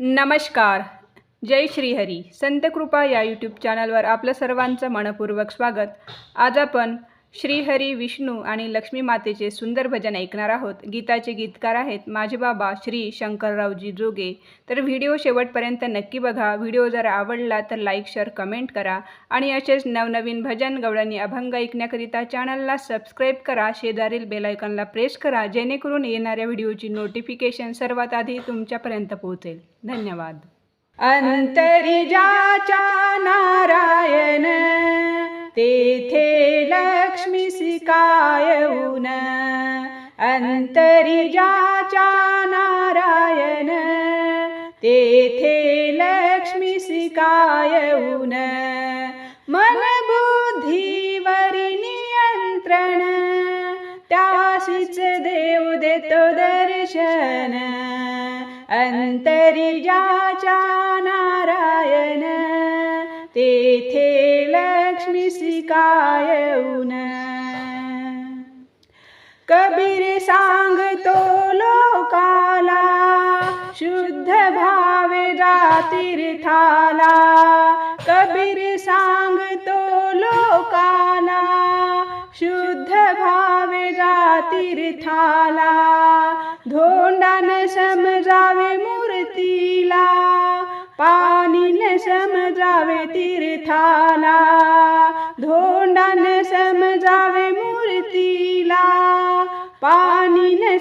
नमस्कार. जय श्रीहरी. संतकृपा या यूट्यूब चॅनलवर आपलं सर्वांचं मनपूर्वक स्वागत. आज आपण श्रीहरी विष्णू आणि लक्ष्मी मातेचे सुंदर भजन ऐकणार आहोत. गीताचे गीतकार आहेत माझे बाबा श्री शंकररावजी जोगे. तर व्हिडिओ शेवटपर्यंत नक्की बघा. व्हिडिओ जर आवडला तर लाईक शेअर कमेंट करा आणि असेच नवनवीन भजन गवळणी अभंग ऐकण्याकरिता चॅनलला सबस्क्राईब करा. शेजारील बेलायकनला प्रेस करा. जेणेकरून येणाऱ्या व्हिडिओची नोटिफिकेशन सर्वात आधी तुमच्यापर्यंत पोहोचेल. धन्यवाद. अंतरिजाच्या नारायण. तेथे लक्ष्मी सिकायऊन अंतरिजाच्या नारायण. तेथे लक्ष्मी सिकायऊन मन बुद्धीवरी नियंत्रण. त्यासीच देव देतो दर्शन अंतरिजाच्या नारायण. तेथे लक्ष्मी सिकायऊन कबीर सांगतो लोकाला शुद्ध भावे जातीर्थाला कबीर सांगतो लोकाला शुद्ध भावे जातीर्थाला धोंडान समजावे मूर्तीला पाणी न समजावे तीर्थाला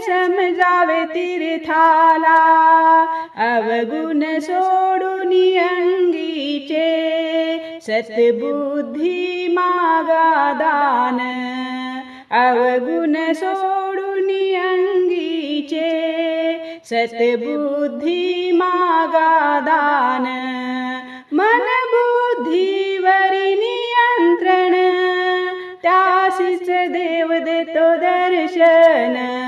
समजावे तीर्थाला अवगुण सोडून अंगीचे सतबुद्धी मागा दान अवगुण सोडून अंगीचे सतबुद्धी मागा दान मन बुद्धीवरी नियंत्रण त्यासीच देव देतो दर्शन.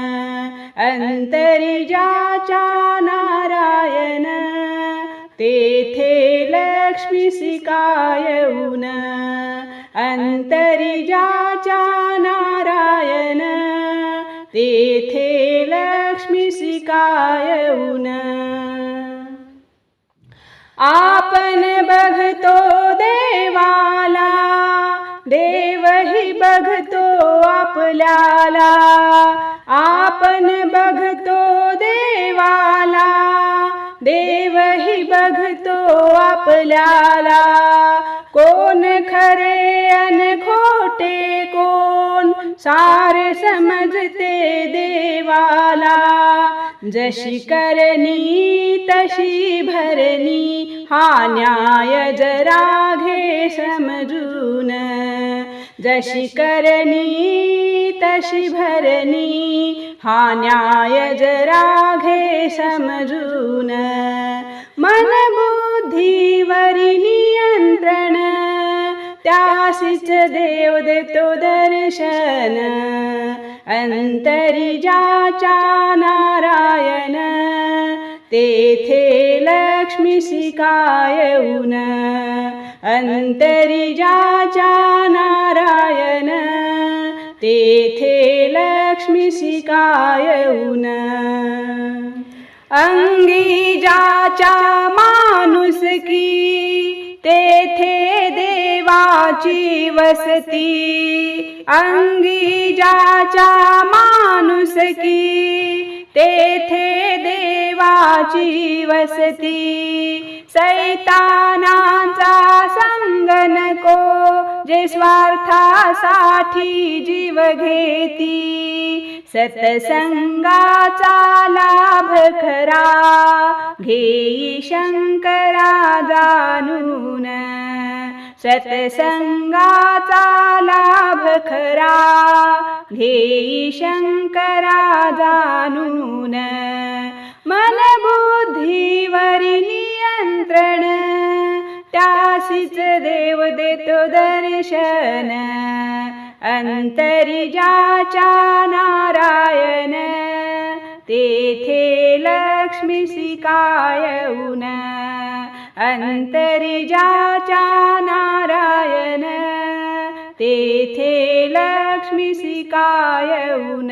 अंतरिजाचा नारायण तेथे लक्ष्मी सिकायऊन अंतरिजाचा नारायण तेथे लक्ष्मी सिकायऊन आपण बघतो देवाला देवही बघतो आपल्याला. आ आपल्याला कोण खरे अन खोटे कोण सारे समजते देवाला. जशी करणी तशी भरणी हा न्याय जरा घे समजून. जशी करणी तशी भरणी हा न्याय जरा घे समजून. मन बुद्धीवरी नियंत्रण त्यासीच देव देतो दर्शन. अंतरिजाच्या नारायण. तेथे लक्ष्मी सिकायऊन अंतरिजाच्या नारायण. तेथे लक्ष्मी अंगी अंगीजाच्या माणूस की तेथे देवाची वसती. अंगीजाच्या माणूस की तेथे देवाची वसती. सैतानाचा संग नको जे स्वार्थासाठी जीव घेती. सतसंगाचा लाभ घेई शंकरा जाणून सत्संगाचा लाभ खरा। घेई शंकरा जाणून मन बुद्धीवरी नियंत्रण त्यासीच देव देतो दर्शन। अंतरिजाच्या नारायण। तेथे लक्ष्मी सिकायऊन अंतरिजाच्या नारायण. तेथे लक्ष्मी सिकायऊन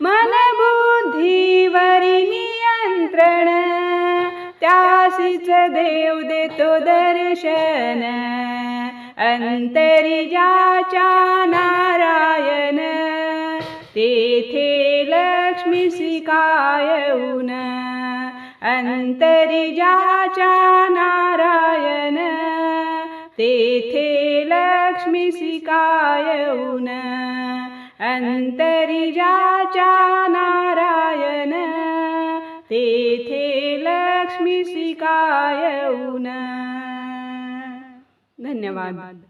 मन बुद्धीवरी नियंत्रण. त्यासीच देव देतो दर्शन अंतरिजाच्या नारायण. तेथे लक्ष्मी अंतरी अंतरिजाच्या नारायण तेथे लक्ष्मी सिकायऊन अंतरिजाच्या नारायण तेथे लक्ष्मी सिकायऊन धन्यवाद.